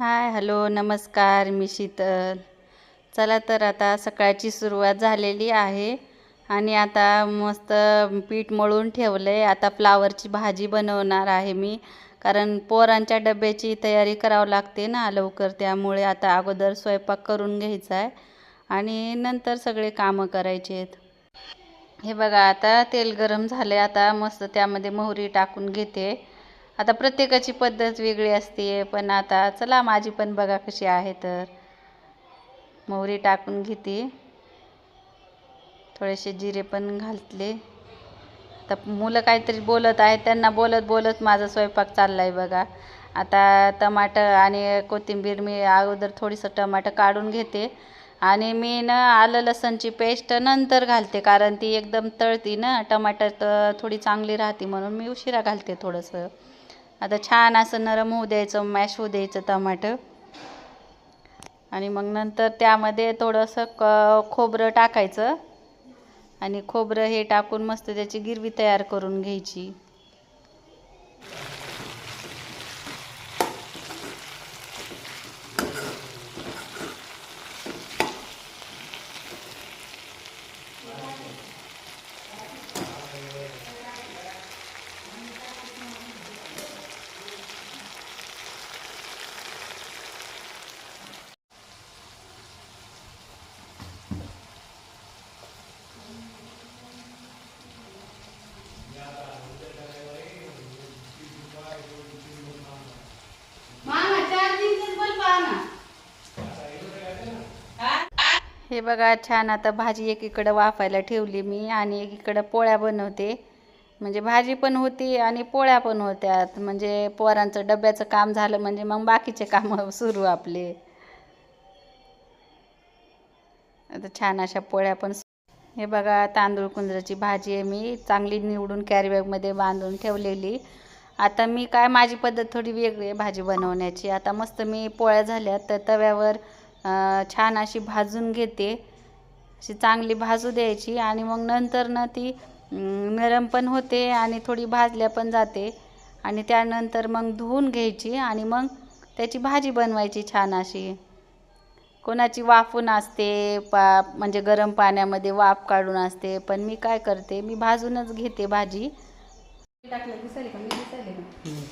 Hi hello नमस्कार मी शीतल. चला तर आता सकाळची सुरुवात झालेली आहे आणि आता मस्त पीठ मळून ठेवलं आहे आता फ्लावरची भाजी बनवणार आहे मी कारण पोरांच्या डब्याची तयारी करावं लागते ना लवकर त्यामुळे आता अगोदर स्वयंपाक करून घ्यायचा आहे आणि नंतर सगळे कामं करायचे आहेत हे बघा आता तेल गरम झाले आता मस्त त्यामध्ये मोहरी टाकून घेते. आता प्रत्येकाची पद्धत वेगळी असते पण आता चला माझी पण बघा कशी आहे तर. मोहरी टाकून घेते. थोडेसे जिरे पण घालतले आता मुलं काहीतरी बोलत आहेत त्यांना बोलत बोलत माझा स्वयंपाक चालला आहे बघा. आता टमाटर आणि कोथिंबीर मी अगोदर थोडीसं टमाटर काढून घेते. आणि मी ना आलं लसणची पेस्ट नंतर घालते कारण ती एकदम तळती ना. टमाटर तर थोडी चांगली राहते म्हणून मी उशिरा घालते थोडंसं. आता छान असं नरम होऊ द्यायचं मॅश होऊ द्यायचं टमाटर आणि मग नंतर त्यामध्ये थोडंसं क खोबरं टाकायचं. आणि खोबरं हे टाकून मस्त त्याची गिरवी तयार करून घ्यायची. हे बघा छान आता भाजी एकीकडं वाफायला ठेवली मी आणि एकीकडं पोळ्या बनवते. म्हणजे भाजी पण होती आणि पोळ्या पण होत्यात. म्हणजे पोरांचं डब्याचं काम झालं म्हणजे मग बाकीचे कामं सुरू आपले. आता छान अशा पोळ्या पण हे बघा तांदूळ कुंजराची भाजी आहे मी. चांगली निवडून कॅरीबॅगमध्ये बांधून ठेवलेली. आता मी काय माझी पद्धत थोडी वेगळी आहे भाजी बनवण्याची. आता मस्त मी पोळ्या झाल्या तर तव्यावर छान अशी भाजून घेते. अशी चांगली भाजू द्यायची आणि मग नंतर ना ती नरम पण होते आणि थोडी भाजल्या पण जाते. आणि त्यानंतर मग धुवून घ्यायची आणि मग त्याची भाजी बनवायची छान अशी. कोणाची वाफून असते पा म्हणजे गरम पाण्यामध्ये वाफ काढून असते. पण मी काय करते मी भाजूनच घेते भाजी. टाकलं दिसायला का मी दिसायला का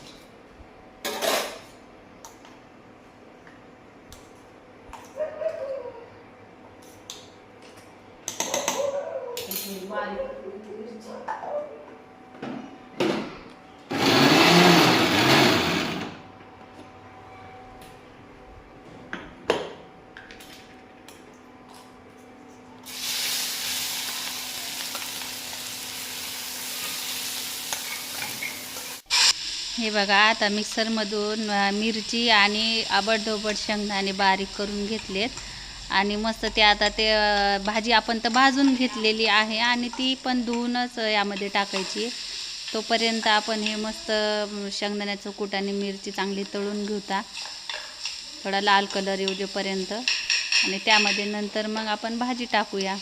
हे बघा आता मिक्सरमधून मिरची आणि आबडधोबड शेंगदाणे बारीक करून घेतलेत. आणि मस्त ते आता ते भाजी आपण तर भाजून घेतलेली आहे आणि ती पण धुवूनच यामध्ये टाकायची. तोपर्यंत आपण हे मस्त शेंगदाण्याचं कूट आणि मिरची चांगली तळून घेऊता. थोडा लाल कलर येऊ देपर्यंत. आणि त्यामध्ये नंतर मग आपण भाजी टाकूया.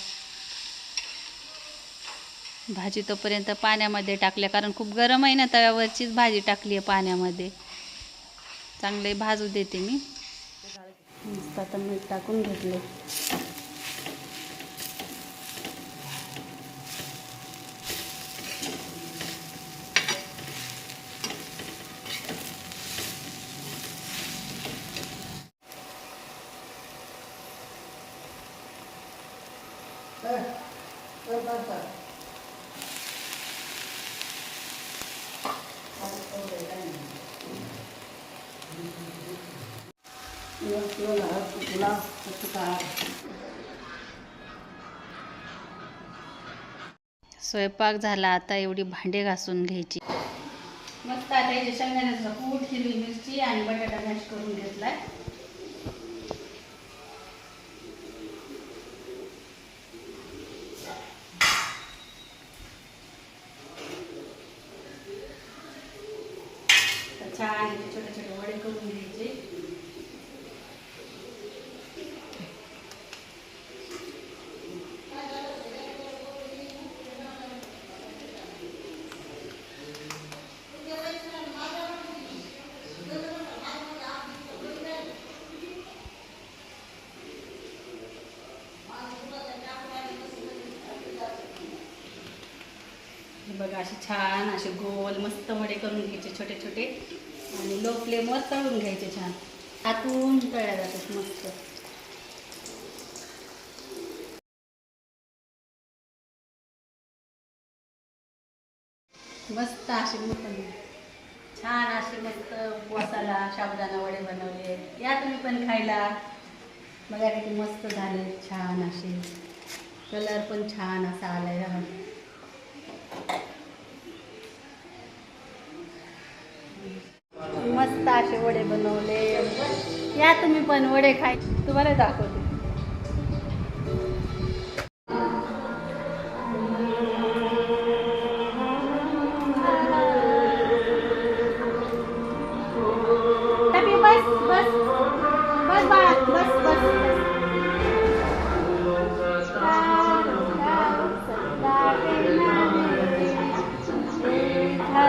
भाजी तोपर्यंत पाण्यामध्ये टाकल्या कारण खूप गरम आहे ना तव्यावरचीच भाजी टाकली आहे पाण्यामध्ये. चांगले भाजू देते मी. मस्त आता मीठ टाकून घेतले Thank स्वयंपाक झाला आता एवढी भांडे घासून घ्यायची. मस्त आता इथे शेंगदाण्याचं कूट हिरवी मिरची आणि बटाटा मॅश करून घेतलाय. छान छोटे छोटे वडे करून घ्यायचे. बघा असे छान असे गोल मस्त वडे करून घ्यायचे छोटे छोटे. आणि लो फ्लेमवर तळून घ्यायचे छान. आतून तळल्या जातात मस्त. मस्त असे पण छान असे मस्त मसाला साबुदाणा वडे बनवले. या तुम्ही पण खायला. बघा किती मस्त झाले छान असे. कलर पण छान असा आलाय मस्त असे वडे बनवले या तुम्ही पण वडे खाय तुम्हाला दाखवते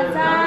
Bye.